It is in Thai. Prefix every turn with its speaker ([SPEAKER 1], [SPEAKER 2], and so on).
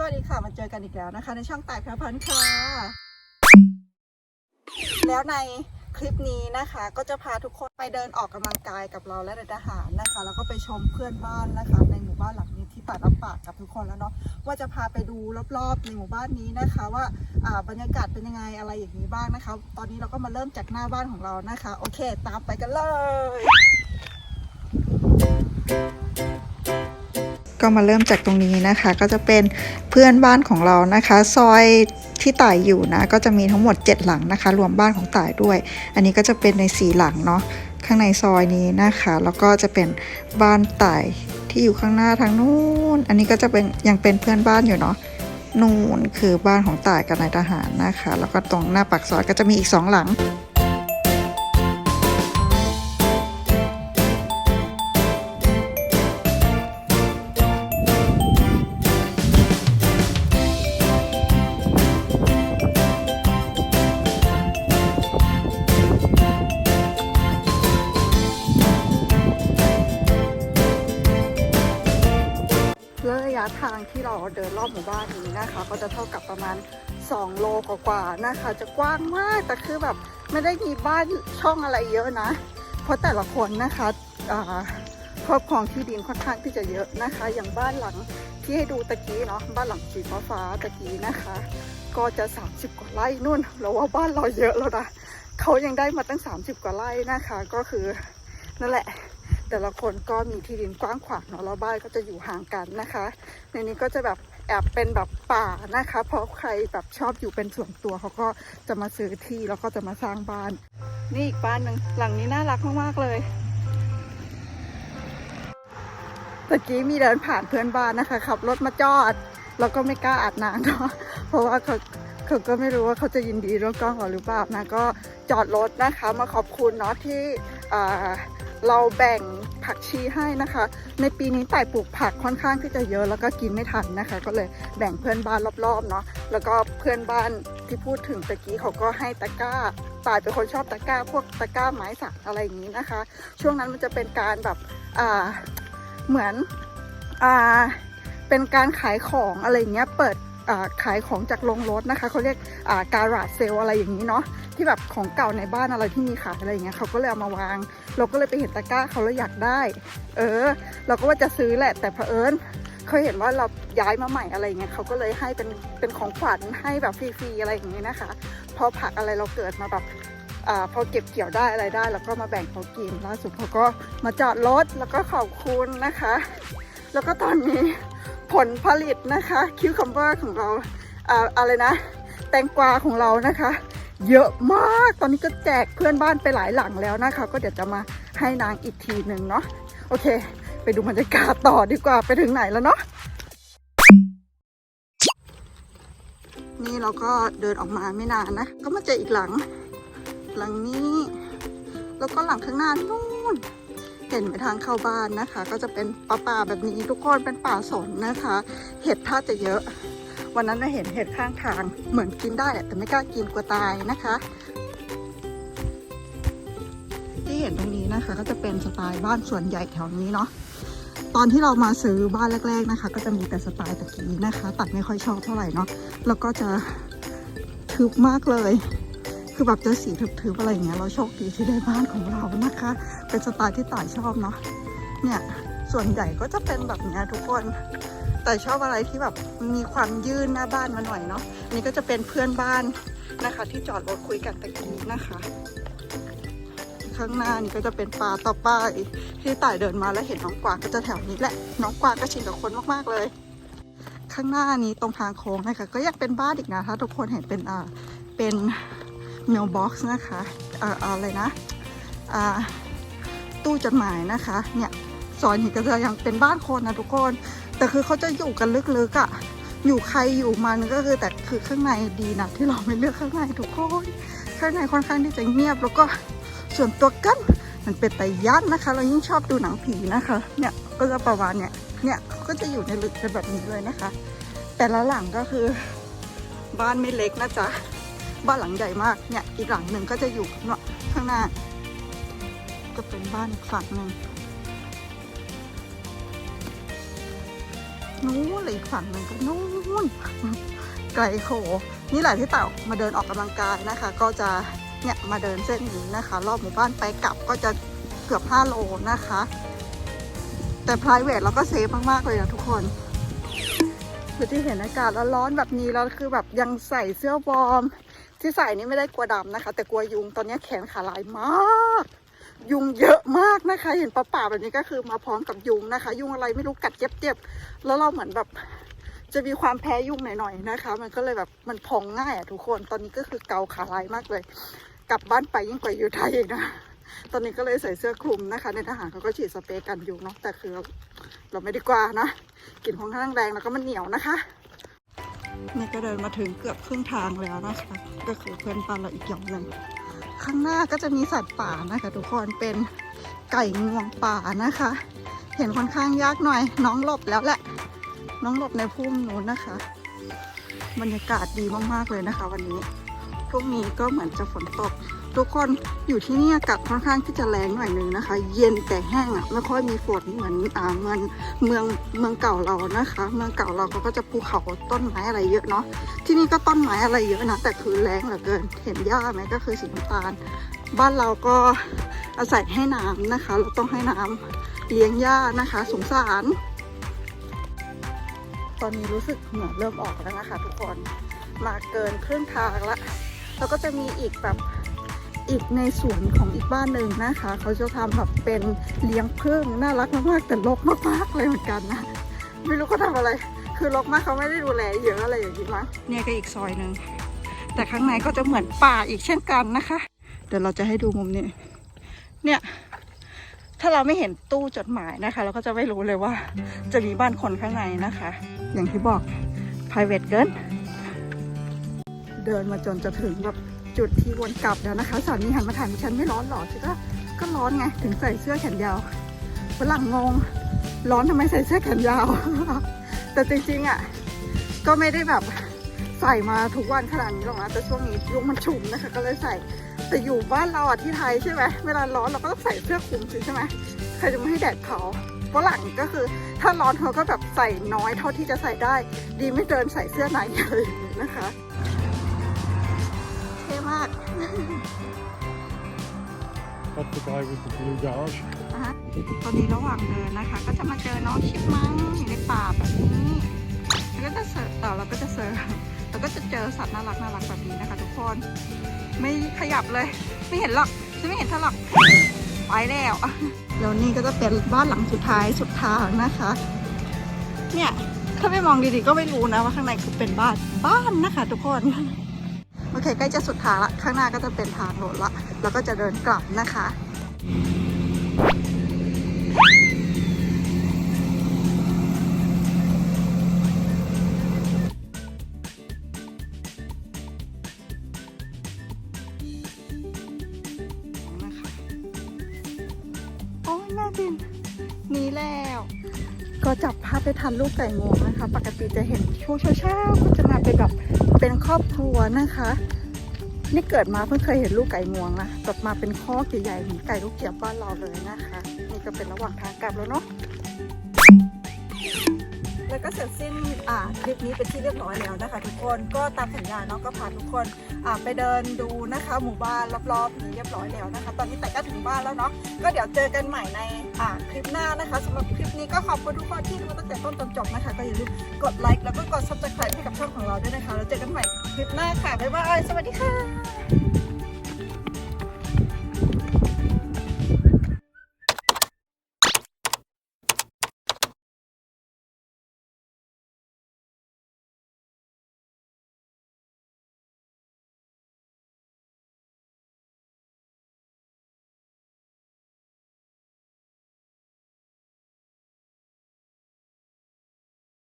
[SPEAKER 1] สวัสดีค่ะ มาเจอกันอีกแล้วนะคะ ในช่องตายพระพันธ์ค่ะ แล้วในคลิปนี้นะคะ ก็จะพาทุกคนไปเดินออกกำลังกายกับเราและในทหารนะคะ แล้วก็ไปชมเพื่อนบ้านนะคะ ในหมู่บ้านหลังนี้ที่ป่ารับปากกับทุกคนแล้วเนาะว่าจะพาไปดูรอบๆในหมู่บ้านนี้นะคะ ว่าบรรยากาศเป็นยังไงอะไรอย่างนี้บ้างนะคะ ตอนนี้เราก็มาเริ่มจากหน้าบ้านของเรานะคะ โอเค ตามไปกันเลย ก็มาเริ่มจากตรงนี้นะคะ ก็จะเป็นเพื่อนบ้านของเรานะคะ ซอยที่ต่ายอยู่นะ ก็จะมีทั้งหมด 7 หลังนะคะ รวมบ้านของต่ายด้วย อันนี้ก็จะเป็นในสีหลังเนาะข้างในซอยนี้นะคะ แล้วก็จะเป็นบ้านต่ายที่อยู่ข้างหน้าทางนู้นอันนี้ก็จะเป็นยังเป็นเพื่อนบ้านอยู่เนาะนู่นคือบ้านของต่ายกับนายทหารนะคะ แล้วก็ตรงหน้าปากซอยก็จะมีอีกสองหลัง ทางที่เราเดินรอบหมู่บ้านนี้นะคะ ก็จะเท่ากับประมาณ 2 โลกว่าๆนะคะ จะกว้างมากแต่คือแบบไม่ได้มีบ้านช่องอะไรเยอะนะ เพราะแต่ละคนนะคะครอบครองที่ดินค่อนข้างที่จะเยอะนะคะ อย่างบ้านหลังที่ให้ดูตะกี้เนาะบ้านหลังสีฟ้าๆตะกี้นะคะ ก็จะ 30 กว่าไร่นู่นเราว่าบ้านเราเยอะแล้วนะเขายังได้มาตั้ง 30 กว่าไร่นะคะ ก็คือนั่นแหละ แต่ละคนก็มีที่ดินกว้างขวางเนาะแล้วบ้านก็จะอยู่ห่างกันนะคะ ในนี้ก็จะแบบแอบเป็นแบบป่านะคะ เพราะใครแบบชอบอยู่เป็นส่วนตัวเขาก็จะมาซื้อที่แล้วก็จะมาสร้างบ้าน นี่อีกบ้านหนึ่งหลังนี้น่ารักมากๆเลยตะกี้มีเดินผ่านเพื่อนบ้านนะคะขับรถมาจอด แล้วก็ไม่กล้าอาบน้ำเนาะเพราะว่าเขาเขาก็ไม่รู้ว่าเขาจะยินดีเรื่องกล้องหรือเปล่านะก็จอดรถนะคะ มาขอบคุณเนาะที่อ่า เราแบ่งผักชีให้นะคะ ในปีนี้ต่ายปลูกผักค่อนข้างที่จะเยอะแล้วก็กินไม่ทันนะคะ ก็เลยแบ่งเพื่อนบ้านรอบๆเนาะแล้วก็เพื่อนบ้านที่พูดถึงตะกี้เขาก็ให้ตะกร้าต่ายเป็นคนชอบตะกร้า พวกตะกร้าไม้สักอะไรอย่างนี้นะคะ ช่วงนั้นมันจะเป็นการแบบอ่าเหมือนอ่าเป็นการขายของอะไรเงี้ยเปิด ขายของจากโรงรถนะคะเขาเรียกอ่าการาดเซลอะไรอย่างนี้เนาะที่แบบของเก่าในบ้านอะไรที่มีขายอะไรอย่างเงี้ยเขาก็เลยเอามาวาง เราก็เลยไปเห็นตะกร้าเขาแล้วอยากได้ เออ เราก็ว่าจะซื้อแหละแต่เผอิญเขาเห็นว่าเราย้ายมาใหม่อะไรเงี้ยเขาก็เลยให้เป็นเป็นของขวัญให้แบบฟรีๆอะไรอย่างนี้นะคะ พอผักอะไรเราเกิดมาแบบอ่าพอเก็บเกี่ยวได้อะไรได้ แล้วก็มาแบ่งเขากินล่าสุดเขาก็มาจอดรถแล้วก็ขอบคุณนะคะ แล้วก็ตอนนี้ ผลผลิตนะคะคิวคัมเบอร์ของเราอ่าอะไรนะ แตงกวาของเรานะคะ เยอะมากตอนนี้ก็แจกเพื่อนบ้านไปหลายหลังแล้วนะคะ ก็เดี๋ยวจะมาให้นางอีกทีหนึ่งเนาะโอเค ไปดูบรรยากาศต่อดีกว่าไปถึงไหนแล้วเนาะนี่เราก็เดินออกมาไม่นานนะ ก็มาเจออีกหลัง หลังนี้ แล้วก็หลังข้างหน้านู่น เห็นไปทางเข้าบ้านนะคะ ก็จะเป็นป่าป่าๆแบบนี้ทุกคนเป็นป่าสนนะคะ เห็ดถ้าจะเยอะ วันนั้นเราเห็นเห็ดข้างทางเหมือนกินได้แหละแต่ไม่กล้ากินกลัวตายนะคะ ที่เห็นตรงนี้นะคะ ก็จะเป็นสไตล์บ้านส่วนใหญ่แถวนี้เนาะตอนที่เรามาซื้อบ้านแรก ๆนะคะ ก็จะมีแต่สไตล์ตะกี้นะคะ ตัดไม่ค่อยชอบเท่าไหร่เนาะแล้วก็จะทึบมากเลย คือแบบเจะสีทึบๆอะไรอย่างเงี้ยเราโชคดีที่ได้บ้านของเรานะคะ เป็นสไตล์ที่ต่ายชอบเนาะเนี่ยส่วนใหญ่ก็จะเป็นแบบเนี้ยทุกคน แต่ชอบอะไรที่แบบมีความยื่นหน้าบ้านมาหน่อยเนาะอันนี่ก็จะเป็นเพื่อนบ้านนะคะ ที่จอดรถคุยกันตะกี้นะคะ ข้างหน้านี่ก็จะเป็นป่าต่อไปที่ต่ายเดินมาแล้วเห็นน้องกวางก็จะแถวนี้แหละ น้องกวางก็ชินกับคนมากๆเลย ข้างหน้านี้ตรงทางโค้งนะคะ ก็ยังเป็นบ้านอีกนะถ้าทุกคนเห็นเป็นอ่าเป็น เมลบ็อกซ์นะคะเอ่าอะไรนะอ่าตู้จดหมายนะคะ เนี่ยซอยนี้ก็จะยังเป็นบ้านคนนะทุกคน แต่คือเขาจะอยู่กันลึกๆอะ่ะ อยู่ใครอยู่มันก็คือแต่คือข้างในดีนะที่เราไม่เลือกข้างในทุกคน ข้างในค่อนข้างที่จะเงียบแล้วก็ส่วนตัวกันมันเป็นไตยันนะคะ เรายิ่งชอบดูหนังผีนะคะ เนี่ยก็จะประมาณเนี่ย เนี่ยก็จะอยู่ในลึกเป็นแบบนี้เลยนะคะ แต่ละหลังก็คือบ้านไม่เล็กนะจ๊ะ บ้านหลังใหญ่มากเนี่ยอีกหลังหนึ่งก็จะอยู่เนาะข้างหน้า ก็เป็นบ้านอีกฝั่งหนึ่งนู้นเลยอีกฝั่งหนึ่งก็นู่นไกลโขนี่แหละที่เต่ามาเดินออกกำลังกายนะคะ ก็จะเนี่ยมาเดินเส้นนี้นะคะ รอบหมู่บ้านไปกลับก็จะเกือบ 5 โลนะคะ แต่ private เราก็เซฟมาก ๆ เลยนะทุกคนคือที่เห็นอากาศร้อนๆแบบนี้แล้วคือแบบยังใส่เสื้อวอร์ม ที่ใส่นี่ไม่ได้กลัวดำนะคะ แต่กลัวยุงตอนนี้แขนขาลายมาก ยุงเยอะมากนะคะ เห็นปลาป่าแบบนี้ก็คือมาพร้อมกับยุงนะคะ ยุงอะไรไม่รู้กัดเจ็บๆแล้วเราเหมือนแบบจะมีความแพ้ยุงหน่อยๆนะคะ มันก็เลยแบบมันพองง่ายอะทุกคน ตอนนี้ก็คือเกาขาลายมากเลย กลับบ้านไปยิ่งกว่าอยู่ไทยอีกนะ ตอนนี้ก็เลยใส่เสื้อคลุมนะคะ ในทหารเขาก็ฉีดสเปรย์กันยุงเนาะ แต่คือเราเราไม่ดีกว่านะ กลิ่นของข้างแรงแล้วก็มันเหนียวนะคะ นี่ก็เดินมาถึงเกือบครึ่งทางแล้วนะคะ ก็คือเพื่อนบ้านเราอีกอย่างหนึ่งข้างหน้าก็จะมีสัตว์ป่านะคะทุกคนเป็นไก่งวงป่านะคะ เห็นค่อนข้างยากหน่อย น้องหลบแล้วแหละ น้องหลบในพุ่มนู้นนะคะ บรรยากาศดีมากๆเลยนะคะ วันนี้พรุ่งนี้ก็เหมือนจะฝนตก ทุกคนอยู่ที่นี่อากาศค่อนข้างที่จะแรงหน่อยหนึงนะคะ เย็นแต่แห้งอะไม่ค่อยมีฝนเหมือนอ่าเมืองเมืองเมืองเก่าเรานะคะ เมืองเก่าเราเขาก็จะภูเขาต้นไม้อะไรเยอะเนาะที่นี่ก็ต้นไม้อะไรเยอะนะแต่คือแรงเหลือเกินเห็นหญ้าไหมก็คือสีน้ำตาล บ้านเราก็อาศัยให้น้ำนะคะ เราต้องให้น้ำเลี้ยงหญ้านะคะ สงสาร ตอนนี้รู้สึกเหงื่อเริ่มออกแล้วนะคะ ทุกคนมาเกินครึ่งทางละแล้วก็จะมีอีกแบบ อีกในสวนของอีกบ้านหนึ่งนะคะ เขาจะทำแบบเป็นเลี้ยงผึ้งน่ารักมากๆแต่รกมากๆเลยเหมือนกันนะไม่รู้เขาทำอะไร คือรกมากเขาไม่ได้ดูแลเยอะอะไรอย่างนี้มั้งเนี่ยก็อีกซอยหนึ่งแต่ข้างในก็จะเหมือนป่าอีกเช่นกันนะคะ เดี๋ยวเราจะให้ดูมุมนี้ เนี่ยถ้าเราไม่เห็นตู้จดหมายนะคะ เราก็จะไม่รู้เลยว่า จะมีบ้านคนข้างในนะคะ อย่างที่บอก private เกินเดินมาจนจะถึงแบบ จุดที่วนกลับแล้วนะคะสามีหันมาถามดิฉันไม่ร้อนหรอฉันก็ก็ร้อนไงถึงใส่เสื้อแขนยาวฝรั่งงง ร้อนทำไมใส่เสื้อแขนยาว แต่จริงๆอะก็ไม่ได้แบบใส่มาทุกวันขนาดนี้หรอกนะแต่ช่วงนี้ยุงมันฉุมนะคะ ก็เลยใส่แต่อยู่บ้านเราอะที่ไทยใช่ไหมเวลาร้อนเราก็ต้องใส่เสื้อคลุมใช่ไหมใครจะไม่ให้แดดเผาฝรั่งก็คือถ้าร้อนเขาก็แบบใส่น้อยเท่าที่จะใส่ได้ ดีไม่เดินใส่เสื้อในอะไรอย่างนี้นะคะ
[SPEAKER 2] That's the guy with the blue garage.
[SPEAKER 1] นะฮะตอนนี้ระหว่างเดินนะคะ ก็จะมาเจอน้องชิปมังอยู่ในป่าแบบนี้แล้วก็จะเสิร์ฟต่อเราก็จะเสิร์ฟแล้วก็จะเจอสัตว์น่ารักน่ารักแบบนี้นะคะ ทุกคน ไม่ขยับเลย ไม่เห็นหรอกจะไม่เห็นเท่าหรอกไปแล้วแล้วนี่ก็จะเป็นบ้านหลังสุดท้ายสุดทางนะคะ เนี่ยถ้าไม่มองดีๆก็ไม่รู้นะว่าข้างในคือเป็นบ้านบ้านนะคะ ทุกคน โอเค ใกล้จะสุดทางละ ข้างหน้าก็จะเป็นทางโหนละ แล้วก็จะเดินกลับนะคะนะคะโอ้ยแม่บินหนีแล้ว ก็จับภาพไปทันลูกไก่งวงนะคะ ปกติจะเห็นช่วงเช้าๆก็จะมาเป็นแบบเป็นครอบครัวนะคะ นี่เกิดมาเพิ่งเคยเห็นลูกไก่งวงนะแบบมาเป็นข้อใหญ่ๆเหมือนไก่ลูกเกียบบ้านเราเลยนะคะ นี่ก็เป็นระหว่างทางกลับแล้วเนาะ แล้วก็เสร็จสิ้นอ่าคลิปนี้เป็นที่เรียบร้อยแล้วนะคะ ทุกคนก็ตามสัญญาเนาะก็พาทุกคนอ่าไปเดินดูนะคะ หมู่บ้านรอบๆนี้เรียบร้อยแล้วนะคะ ตอนนี้แต่ก็ถึงบ้านแล้วเนาะก็เดี๋ยวเจอกันใหม่ในอ่าคลิปหน้านะคะสำหรับคลิปนี้ก็ขอบคุณทุกคนที่ดูตั้งแต่ต้นจนจบนะคะ ก็อย่าลืมกดไลค์แล้วก็กด subscribe ให้กับช่องของเราด้วยนะคะแล้วเจอกันใหม่คลิปหน้าค่ะบ๊ายบายสวัสดีค่ะ